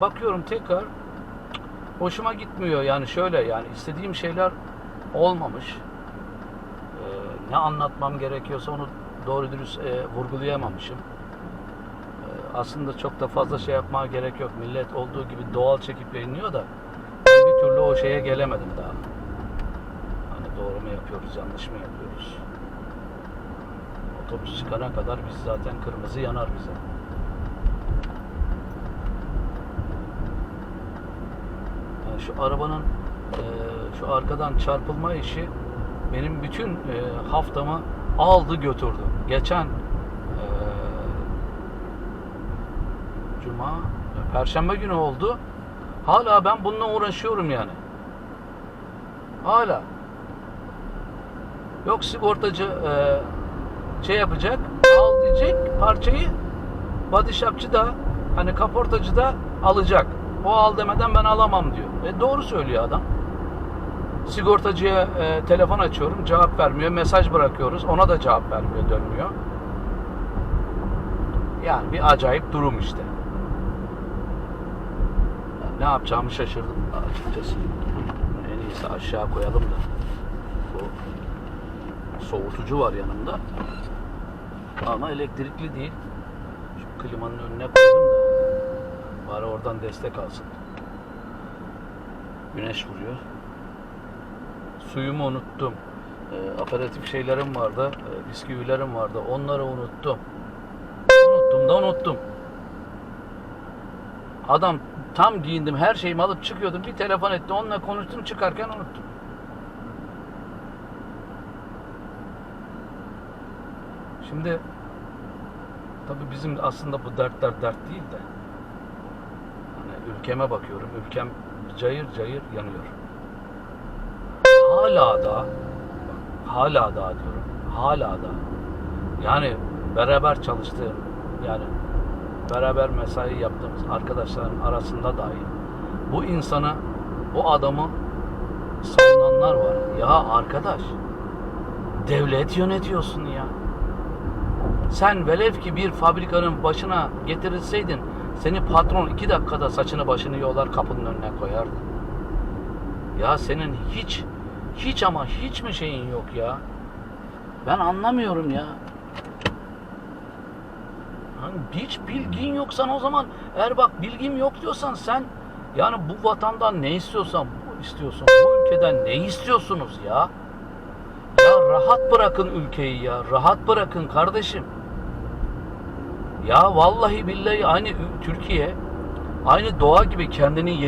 Bakıyorum tekrar hoşuma gitmiyor yani şöyle yani istediğim şeyler olmamış. Ee, ne anlatmam gerekiyorsa onu doğru dürüst e, vurgulayamamışım. Ee, aslında çok da fazla şey yapmaya gerek yok. Millet olduğu gibi doğal çekip yayınlıyor da bir türlü o şeye gelemedim daha. Hani doğru mu yapıyoruz, yanlış mı yapıyoruz? Otobüs çıkana kadar biz zaten kırmızı yanar bize. Yani şu arabanın e, şu arkadan çarpılma işi benim bütün e, haftamı aldı götürdü. Geçen e, Cuma, Perşembe günü oldu. Hala ben bununla uğraşıyorum yani. Hala. Yok sigortacı e, şey yapacak, al diyecek parçayı. Body shopçı da hani kaportacı da alacak. O al demeden ben alamam diyor. E doğru söylüyor adam. Sigortacıya e, telefon açıyorum, cevap vermiyor. Mesaj bırakıyoruz, ona da cevap vermiyor, dönmüyor. Yani bir acayip durum işte. Ne yapacağımı şaşırdım açıkçası. En iyisi aşağı koyalım da. Bu soğutucu var yanımda. Ama elektrikli değil. Şu klimanın önüne koydum da. Bari oradan destek alsın. Güneş vuruyor. Suyumu unuttum. E, aperatif şeylerim vardı. E, bisküvilerim vardı. Onları unuttum. Unuttum da unuttum. Adam tam giyindim her şeyimi alıp çıkıyordum. Bir telefon etti. Onunla konuştum çıkarken unuttum. Şimdi tabii bizim aslında bu dertler dert değil de ülkeme bakıyorum. Ülkem cayır cayır yanıyor. Hala da hala da diyorum. Hala da yani beraber çalıştığım yani beraber mesai yaptığımız arkadaşların arasında dahi bu insanı bu adamı savunanlar var. Ya arkadaş devlet yönetiyorsun ya. Sen velev ki bir fabrikanın başına getirilseydin seni patron iki dakikada saçını başını yolar kapının önüne koyardı. Ya senin hiç hiç ama hiç mi şeyin yok ya? Ben anlamıyorum ya. Hani hiç bilgin yoksan o zaman eğer bak bilgim yok diyorsan sen yani bu vatandan ne istiyorsan bu istiyorsun. Bu ülkeden ne istiyorsunuz ya? Ya rahat bırakın ülkeyi ya. Rahat bırakın kardeşim. Ya vallahi billahi aynı Türkiye aynı doğa gibi kendini yeni